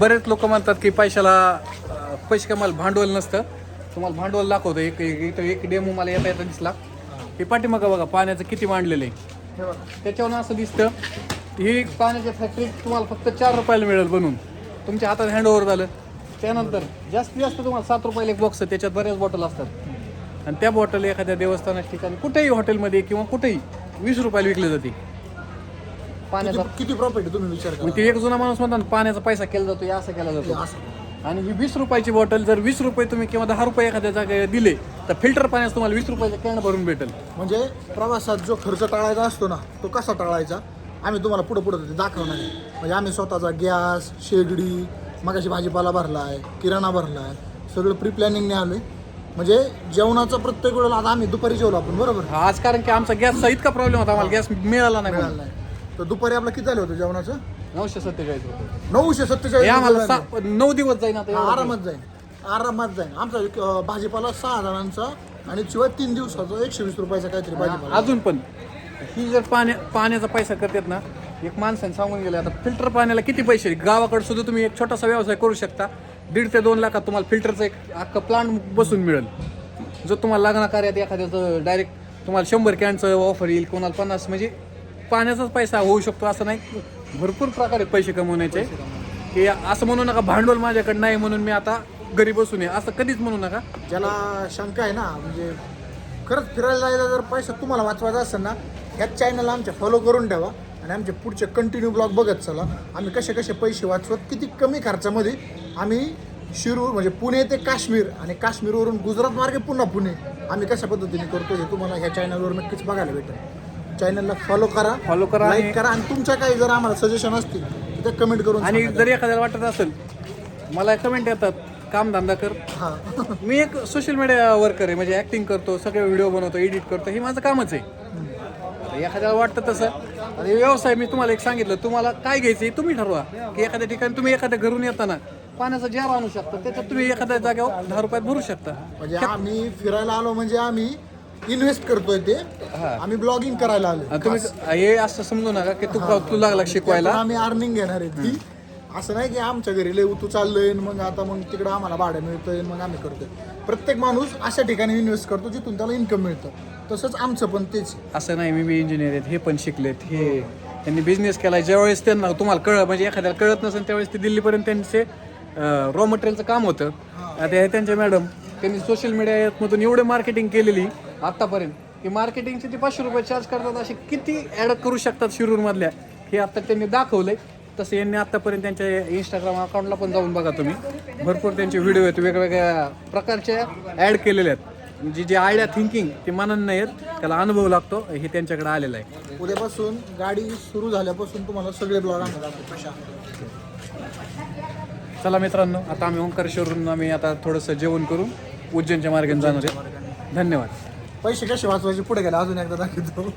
बरेच लोक म्हणतात की पैशाला पैसे कमाल भांडवल नसतं. तुम्हाला भांडवल दाखवतो. एक एक इथं एक डेमो मला येता येता दिसला. हे पाठीमागा बघा पाण्याचं किती मांडलेलं आहे. त्याच्यावर असं दिसतं ही पाण्याच्या फॅक्टरी तुम्हाला फक्त चार रुपयाला मिळेल बनून. तुमच्या हातात हँडओव्हर झालं. त्यानंतर जास्तीत जास्त तुम्हाला सात रुपयाला एक बॉक्स त्याच्यात बऱ्याच बॉटल असतात. आणि त्या बॉटल एखाद्या देवस्थानाच्या ठिकाणी कुठेही हॉटेलमध्ये किंवा कुठेही वीस रुपयाला विकली जाते. पाण्याचा किती- किती प्रॉफिट आहे तुम्ही विचार मग करा. ते एक जुना माणूस म्हणतात ना, पाण्याचा पैसा केला जातो हे असं केला जातो. असं आणि ही वीस रुपयाची बॉटल जर वीस रुपये तुम्ही किंवा दहा रुपये एखाद्या जागेला दिले तर फिल्टर पाण्याचं तुम्हाला वीस रुपयाचं कॅन भरून भेटेल. म्हणजे प्रवासात जो खर्च टाळायचा असतो ना तो कसा टाळायचा? आम्ही तुम्हाला पुढे पुढे ते दाखवणार आहे. म्हणजे आम्ही स्वतःचा गॅस शेगडी मगाशी भाजीपाला भरलाय किराणा भरलाय सगळं प्री प्लॅनिंगने आलोय. म्हणजे जेवणाचा प्रत्येक वेळेला आता आम्ही दुपारी जेवलो आपण बरोबर? आज कारण की आमचा गॅसचा इतका प्रॉब्लेम होता आम्हाला गॅस मिळाला नाही मिळालं नाही. तर दुपारी आपलं किती झालं होतं जेवणाचं? नऊशे सत्तेचाळीस रुपये. नऊशे हे सत्तेचाळीस आम्हाला रुपये झाले. सा- नऊ दिवस जाईन आता एवढं. आरामात जाईल आरामात जाईल आमचा अं, भाजीपाला सहा जणांचा आणि शिवाय तीन दिवसाचा एकशे वीस रुपयाचा काहीतरी भाजीपाला. अजून पण. ही जर पाण्या पाण्याचा पैसा करतात ना एक माणसाने सांगून गेले आता फिल्टर पाण्याला किती पैसे गावाकडे सुद्धा तुम्ही एक छोटासा व्यवसाय करू शकता. दीड ते दोन लाखात तुम्हाला फिल्टरचं एक अख्खं प्लांट बसून मिळेल. जो तुम्हाला लग्न कार्यात एखाद्याचं डायरेक्ट तुम्हाला शंभर कॅनचं ऑफर येईल कोणाला पन्नास म्हणजे पाण्याचाच पैसा होऊ शकतो असं नाही. भरपूर प्रकारे पैसे कमवण्याचे. की असं म्हणू नका भांडवल माझ्याकडे नाही म्हणून मी आता घरी बसून आहे असं कधीच म्हणू नका. ज्याला शंका आहे ना म्हणजे खरंच फिरायला जायला जर पैसा तुम्हाला वाचवायचा असेल ना ह्याच चॅनलला आमच्या फॉलो करून ठेवा आणि आमचे पुढचे कंटिन्यू ब्लॉग बघत चला. आम्ही कसे कसे पैसे वाचवत किती कमी खर्चामध्ये आम्ही शिरूर म्हणजे पुणे ते काश्मीर आणि काश्मीरवरून गुजरात मार्गे पुन्हा पुणे आम्ही कशा पद्धतीने करतो हे तुम्हाला ह्या चॅनलवर नक्कीच बघायला भेटेल. चॅनलला फॉलो करा Follow करा आणि- लाईक करा. आणि तुमच्या काही जर आम्हाला सजेशन असतील तर ते कमेंट करून आणि सांगा. जरी एखाद्याला वाटत असेल मला कमेंट येतात काम धंदा कर. हा. मी एक सोशल मीडिया वर्कर आहे म्हणजे ऍक्टिंग करतो सगळे व्हिडिओ बनवतो एडिट करतो हे माझं कामच आहे. एखाद्याला वाटतं तसं आणि व्यवसाय मी तुम्हाला एक सांगितलं तुम्हाला काय घ्यायचं हे तुम्ही ठरवा. की एखाद्या ठिकाणी तुम्ही एखाद्या घरून येताना पाण्याचा जार आणू शकता त्याच्यात तुम्ही एखाद्या जागेवर दहा रुपयात भरू शकता. म्हणजे आम्ही फिरायला आलो म्हणजे आम्ही इन्व्हेस्ट करतोय ते. आम्ही ब्लॉगिंग करायला आलो तुम्ही हे असं समजू नका की तू तू लागला शिकवायला. आम्ही अर्निंग घेणार आहे ती. असं नाही की आमच्या घरी लय उतू चाललंय आणि मग आता मग तिकडं आम्हाला भाडं मिळतंय मग आम्ही करतोय. प्रत्येक माणूस अशा ठिकाणी इन्व्हेस्ट करतो जिथून त्याला इन्कम मिळतं. तसंच आमचं पण तेच. असं नाही मी बी इंजिनियर आहेत हे पण शिकलेत हे. त्यांनी बिझनेस केला ज्यावेळेस त्यांना तुम्हाला कळ म्हणजे एखाद्याला कळत नसेल त्यावेळेस ते दिल्लीपर्यंत त्यांचे रॉ मटेरियलचं काम होतं. आता हे त्यांच्या मॅडम त्यांनी सोशल मीडियामधून एवढे मार्केटिंग केलेली आत्तापर्यंत की मार्केटिंगचे ते पाचशे रुपये चार्ज करतात असे किती ॲड करू शकतात शिरूरमधल्या हे आता त्यांनी दाखवलंय. तसं यांनी आत्तापर्यंत त्यांच्या इंस्टाग्राम अकाउंटला पण जाऊन बघा तुम्ही. भरपूर त्यांचे व्हिडिओ आहेत वेगवेगळ्या प्रकारच्या ॲड केलेल्या आहेत. म्हणजे जे आयडिया थिंकिंग ते मनन नाही आहेत त्याला अनुभव लागतो हे त्यांच्याकडे आलेलं आहे. उद्यापासून गाडी सुरू झाल्यापासून तुम्हाला सगळे ब्लॉग चला मित्रांनो आता आम्ही ओंकारेश्वरून आम्ही आता थोडंसं जेवण करून उज्जैनच्या मार्गाने जाणार आहे. धन्यवाद. पैसे कसे वाचवायचे? पुढे गेले अजून एकदा दाखवतो.